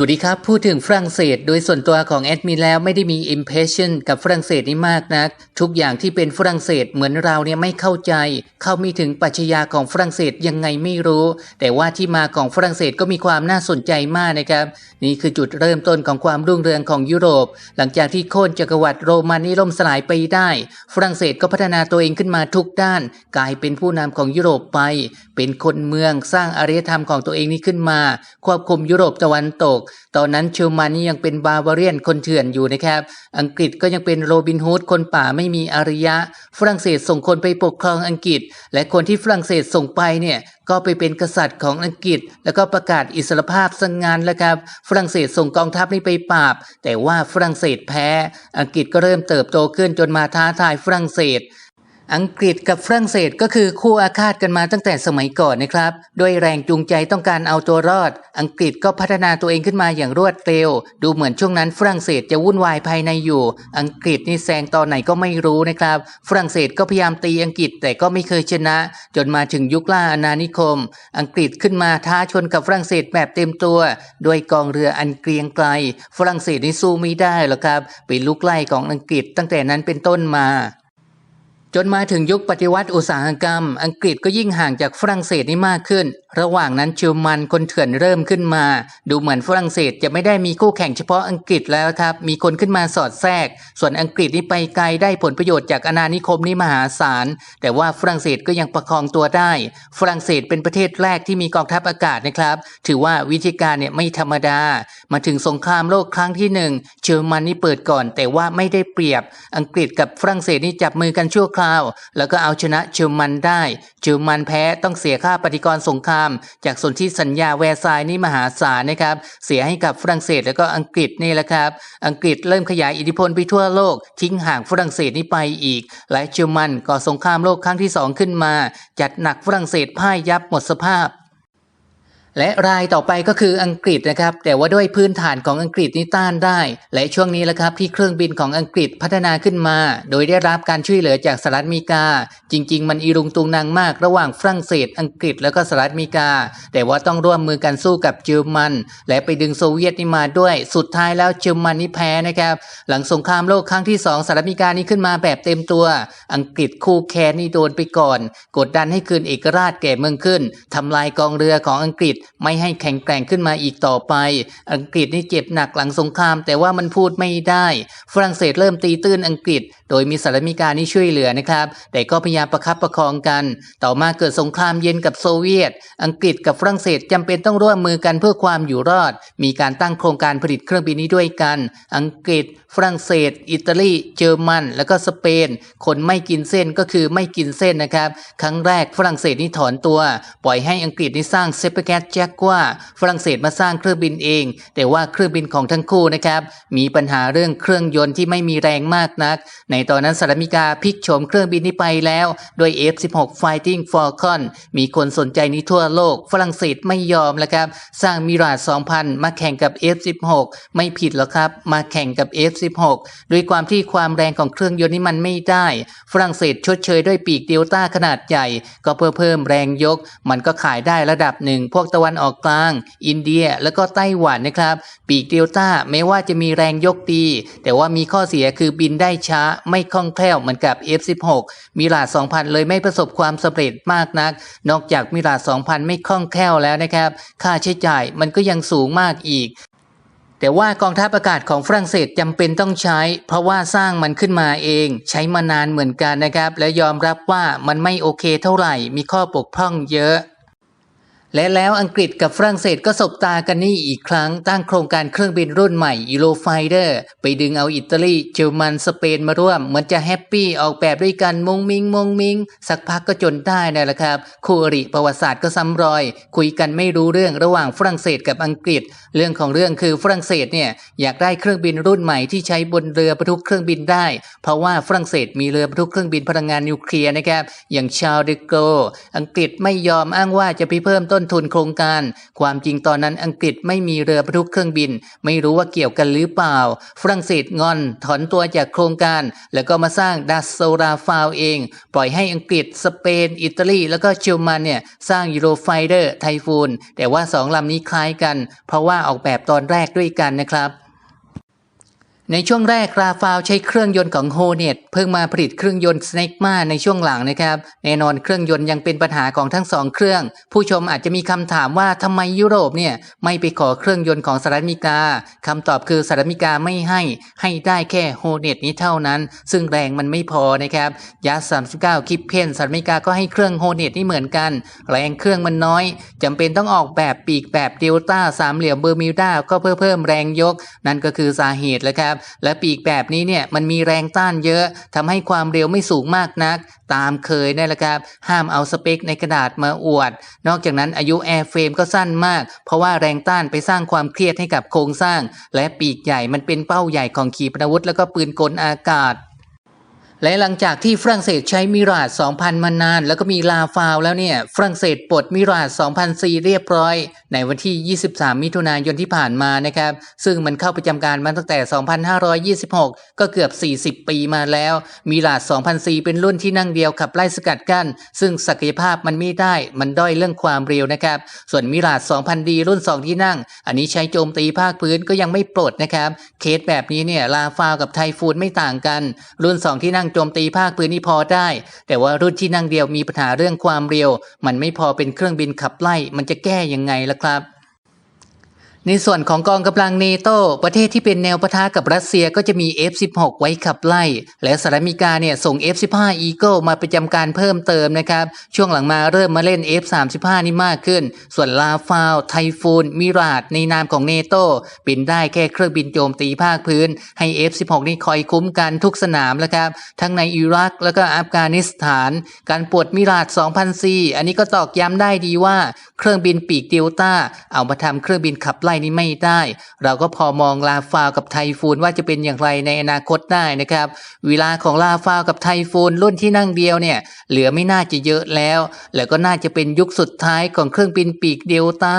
สวัสดีครับ พูดถึงฝรั่งเศส โดยส่วนตัวของแอดมินแล้วไม่ได้มี impression กับฝรั่งเศสนี่มากนัก ทุกอย่างที่เป็นฝรั่งเศสเหมือนเราเนี่ยไม่เข้าใจ เข้าม่ถึงปัชญาของฝรั่งเศสยังไงไม่รู้ แต่ว่าที่มาของฝรั่งเศสก็มีความน่าสนใจมากนะครับ นี่คือจุดเริ่มต้นของความรุ่งเรืองของยุโรป หลังจากที่โค่นจักรวรรดิโรมันนี่ล่มสลายไปได้ ฝรั่งเศสก็พัฒนาตัวเองขึ้นมาทุกด้าน กลายเป็นผู้นำของยุโรปไป เป็นคนเมืองสร้างอารยธรรมของตัวเองนี้ขึ้นมา ควบคุมยุโรปตะวันตกตอนนั้นเชลมันนี่ยังเป็นบาวาเรียนคนเถื่อนอยู่นะครับ อังกฤษก็ยังเป็นโรบินฮูดคนป่าไม่มีอารยะ ฝรั่งเศสส่งคนไปปกครองอังกฤษ และคนที่ฝรั่งเศสส่งไปเนี่ยก็ไปเป็นกษัตริย์ของอังกฤษ แล้วก็ประกาศอิสรภาพสังงานแล้วครับ ฝรั่งเศสส่งกองทัพนี้ไปปราบ แต่ว่าฝรั่งเศสแพ้ อังกฤษก็เริ่มเติบโตขึ้นจนมาท้าทายฝรั่งเศส อังกฤษกับฝรั่งเศสก็คือคู่อาฆาตกันมาตั้งแต่สมัยก่อนนะครับ ด้วยแรงจูงใจต้องการเอาตัวรอด อังกฤษก็พัฒนาตัวเองขึ้นมาอย่างรวดเร็ว ดูเหมือนช่วงนั้นฝรั่งเศสจะวุ่นวายภายในอยู่ อังกฤษนี่แซงตอนไหนก็ไม่รู้นะครับ ฝรั่งเศสก็พยายามตีอังกฤษแต่ก็ไม่เคยชนะ จนมาถึงยุคล่าอาณานิคม อังกฤษขึ้นมาท้าชนกับฝรั่งเศสแบบเต็มตัวด้วยกองเรืออันเกรียงไกล ฝรั่งเศสนี่สู้ไม่ได้หรอกครับเป็นลูกไล่ของอังกฤษตั้งแต่นั้นเป็นต้นมา จนมาถึงยุคปฏิวัติอุตสาหกรรม อังกฤษก็ยิ่งห่างจากฝรั่งเศสนี่มากขึ้น ระหว่างนั้นชิวมันคนเถื่อนเริ่มขึ้นมา ดูเหมือนฝรั่งเศสจะไม่ได้มีคู่แข่งเฉพาะอังกฤษแล้วครับ มีคนขึ้นมาสอดแทรก ส่วนอังกฤษนี่ไปไกลได้ผลประโยชน์จากอาณานิคมนี่มหาศาล แต่ว่าฝรั่งเศสก็ยังประคองตัวได้ ฝรั่งเศสเป็นประเทศแรกที่มีกองทัพอากาศนะครับ ถือว่าวิธีการเนี่ยไม่ธรรมดา มาถึงสงครามโลกครั้งที่หนึ่งเชอร์มันนี่เปิดก่อน แต่ว่าไม่ได้เปรียบ อังกฤษกับฝรั่งเศสนี่จับมือกันชั่วคราว แล้วก็เอาชนะเชอร์มันได้เชอร์มันแพ้ต้องเสียค่าปฏิกรสงคราม จากสนธิสัญญาแวร์ซายน์นี่มหาศาลนะครับ เสียให้กับฝรั่งเศสแล้วก็อังกฤษนี่แหละครับ อังกฤษเริ่มขยายอิทธิพลไปทั่วโลก ทิ้งห่างฝรั่งเศสนี่ไปอีก และเชอร์มันก่อสงครามโลกครั้งที่สองขึ้นมา จัดหนักฝรั่งเศสพ่ายยับหมดสภาพ และรายต่อไปก็คืออังกฤษนะครับ แต่ว่าด้วยพื้นฐานของอังกฤษนี่ต้านได้ และช่วงนี้แหละครับที่เครื่องบินของอังกฤษพัฒนาขึ้นมา โดยได้รับการช่วยเหลือจากสหรัฐอเมริกา จริง ๆ มันอีรุงตุงนางมากระหว่างฝรั่งเศส อังกฤษแล้วก็สหรัฐอเมริกา แต่ว่าต้องร่วมมือกันสู้กับเยอรมัน และไปดึงโซเวียตนี่มาด้วย สุดท้ายแล้วเยอรมันนี่แพ้นะครับ หลังสงครามโลกครั้งที่สองสหรัฐอเมริกานี่ขึ้นมาแบบเต็มตัว อังกฤษคู่แค้นนี่โดนไปก่อน กดดันให้คืนเอกราชแก่เมืองขึ้นทำลายกองเรือของอังกฤษไม่ให้แข็งแกร่งขึ้นมาอีกต่อไป อังกฤษนี่เจ็บหนักหลังสงคราม แต่ว่ามันพูดไม่ได้ ฝรั่งเศสเริ่มตีตื้นอังกฤษ โดยมีสหรัฐอเมริกานี่ช่วยเหลือนะครับ แต่ก็พยายามประคับประคองกัน ต่อมาเกิดสงครามเย็นกับโซเวียต อังกฤษกับฝรั่งเศสจำเป็นต้องร่วมมือกันเพื่อความอยู่รอด มีการตั้งโครงการผลิตเครื่องบินนี้ด้วยกัน อังกฤษ ฝรั่งเศส อิตาลี เยอรมัน แล้วก็สเปน คนไม่กินเส้นก็คือไม่กินเส้นนะครับ ครั้งแรกฝรั่งเศสนี่ถอนตัว ปล่อยให้อังกฤษนี่สร้างเซปแกตแจ็กว่าฝรั่งเศสมาสร้างเครื่องบินเอง แต่ว่าเครื่องบินของทั้งคู่นะครับมีปัญหาเรื่องเครื่องยนต์ที่ไม่มีแรงมากนัก ในตอนนั้นสหรัฐอเมริกาพลิกโฉมเครื่องบินนี้ไปแล้วด้วย F-16 Fighting Falcon มีคนสนใจนี้ทั่วโลก ฝรั่งเศสไม่ยอมแล้วครับสร้างมิราด2,000 มาแข่งกับ F-16 ไม่ผิดหรอกครับ มาแข่งกับ F-16 ด้วยความที่ความแรงของเครื่องยนต์นี้มันไม่ได้ ฝรั่งเศสชดเชยด้วยปีกเดลต้าขนาดใหญ่ ก็เพื่อเพิ่มแรงยก มันก็ขายได้ระดับหนึ่งพวกตะวันออกกลาง อินเดีย แล้วก็ไต้หวันนะครับ ปีกเดลต้าแม้ว่าจะมีแรงยกดี แต่ว่ามีข้อเสียคือบินได้ช้าไม่คล่องแคล่วเหมือนกับ F16 มิราด2,000 เลยไม่ประสบความสำเร็จมากนัก นอกจากมิราด2,000 ไม่คล่องแคล่วแล้วนะครับ ค่าใช้จ่ายมันก็ยังสูงมากอีกแต่ว่ากองทัพอากาศของฝรั่งเศสจำเป็นต้องใช้ เพราะว่าสร้างมันขึ้นมาเอง ใช้มานานเหมือนกันนะครับ และยอมรับว่ามันไม่โอเคเท่าไหร่มีข้อบกพร่องเยอะ และแล้วอังกฤษกับฝรั่งเศสก็สบตากันนี่อีกครั้งตั้งโครงการเครื่องบินรุ่นใหม่ยูโรไฟเดอร์ไปดึงเอาอิตาลีเยอรมันสเปนมาร่วมเหมือนจะแฮปปี้ออกแบบด้วยกันมงมิงมงมิง สักพักก็จนได้นั่นแหละครับคู่อริประวัติศาสตร์ก็ซ้ำรอย คุยกันไม่รู้เรื่องระหว่างฝรั่งเศสกับอังกฤษ เรื่องของเรื่องคือฝรั่งเศสเนี่ยอยากได้เครื่องบินรุ่นใหม่ที่ใช้บนเรือบรรทุกเครื่องบินได้ เพราะว่าฝรั่งเศสมีเรือบรรทุกเครื่องบินพลังงานนิวเคลียร์นะครับอย่างชาลเดโกอังกฤษไม่ยอมอ้างว่าจะไปเพิ่มต้นต้นทุนโครงการ ความจริงตอนนั้นอังกฤษไม่มีเรือบรรทุกเครื่องบิน ไม่รู้ว่าเกี่ยวกันหรือเปล่า ฝรั่งเศสงอนถอนตัวจากโครงการ แล้วก็มาสร้างดัสโซราฟาวเอง ปล่อยให้อังกฤษ สเปน อิตาลี แล้วก็เยอรมันเนี่ยสร้างยูโรไฟเดอร์ไทฟูนแต่ว่าสองลำนี้คล้ายกัน เพราะว่าออกแบบตอนแรกด้วยกันนะครับ ในช่วงแรกราฟาวใช้เครื่องยนต์ของโฮเน t เพิ่งมาผลิตเครื่องยนต์สเนกมาในช่วงหลังนะครับ แน่นอนเครื่องยนต์ยังเป็นปัญหาของทั้งสองเครื่อง ผู้ชมอาจจะมีคำถามว่าทำไมยุโรปเนี่ยไม่ไปขอเครื่องยนต์ของสหรัฐอเมริกาคำตอบคือสหรัฐอเมริกาไม่ให้ให้ได้แค่โฮเน t นี้เท่านั้น ซึ่งแรงมันไม่พอนะครับยัส39คิปเพนสหรัฐอเมริกาก็ให้เครื่องโฮเน t นี่เหมือนกัน แรงเครื่องมันน้อยจำเป็นต้องออกแบบปีกแบบเดลต้าสามเหลี่ยมเบอร์มิวดาก็เพื่อเพิ่มแรงยก นั่นก็คือสาเหตุแหละครับและปีกแบบนี้เนี่ยมันมีแรงต้านเยอะทำให้ความเร็วไม่สูงมากนัก ตามเคยนั่แหละครับห้ามเอาสเปคในกระดาษมาอวด นอกจากนั้นอายุแอร์เฟรมก็สั้นมาก เพราะว่าแรงต้านไปสร้างความเครียดให้กับโครงสร้าง และปีกใหญ่มันเป็นเป้าใหญ่ของขีปนาวุธ แล้วก็ปืนกลอากาศและหลังจากที่ฝรั่งเศสใช้มิราด 2,000 มานาน แล้วก็มีลาฟาวแล้วเนี่ย ฝรั่งเศสปลดมิราด 2,004 เรียบร้อยในวันที่ 23 มิถุนายนที่ผ่านมานะครับ ซึ่งมันเข้าประจำการมาตั้งแต่ 2,526 ก็เกือบ 40 ปีมาแล้วมิราด2,004 เป็นรุ่นที่นั่งเดียวขับไล่สกัดกั้น ซึ่งศักยภาพมันไม่ได้ มันด้อยเรื่องความเร็วนะครับ ส่วนมิราด2,000ดีรุ่น 2 ที่นั่ง อันนี้ใช้โจมตีภาคพื้นก็ยังไม่ปลดนะครับ เคสแบบนี้เนี่ยลาฟาวกับไทฟูนไม่ต่างกัน รุ่น 2 ที่นั่งโจมตีภาคพื้นนี่พอได้ แต่ว่ารุ่นที่นั่งเดียวมีปัญหาเรื่องความเร็ว มันไม่พอเป็นเครื่องบินขับไล่ มันจะแก้ยังไงล่ะครับ ในส่วนของกองกำลังเนโตประเทศที่เป็นแนวปะทะกับรัสเซียก็จะมี F16 ไว้ขับไล่ และสหรัฐอเมริกาเนี่ยส่ง F15 Eagle มาประจำการเพิ่มเติมนะครับ ช่วงหลังมาเริ่มมาเล่น F35 นี่มากขึ้น ส่วนลาฟาวไทฟูนมิราดในนามของเนโตบินได้แค่เครื่องบินโจมตีภาคพื้น ให้ F16 นี่คอยคุ้มกันทุกสนามแล้วครับ ทั้งในอิรักแล้วก็อัฟกานิสถาน การปวดมิราด2004อันนี้ก็ตอกย้ำได้ดีว่าเครื่องบินปีกเดลต้าเอามาทำเครื่องบินขับไล่นี้ไม่ได้ เราก็พอมองลาฟาวกับไทฟูนว่าจะเป็นอย่างไรในอนาคตได้นะครับ เวลาของลาฟาวกับไทฟูนรุ่นที่นั่งเดียวเนี่ยเหลือไม่น่าจะเยอะแล้ว แล้วก็น่าจะเป็นยุคสุดท้ายของเครื่องบินปีกเดลต้า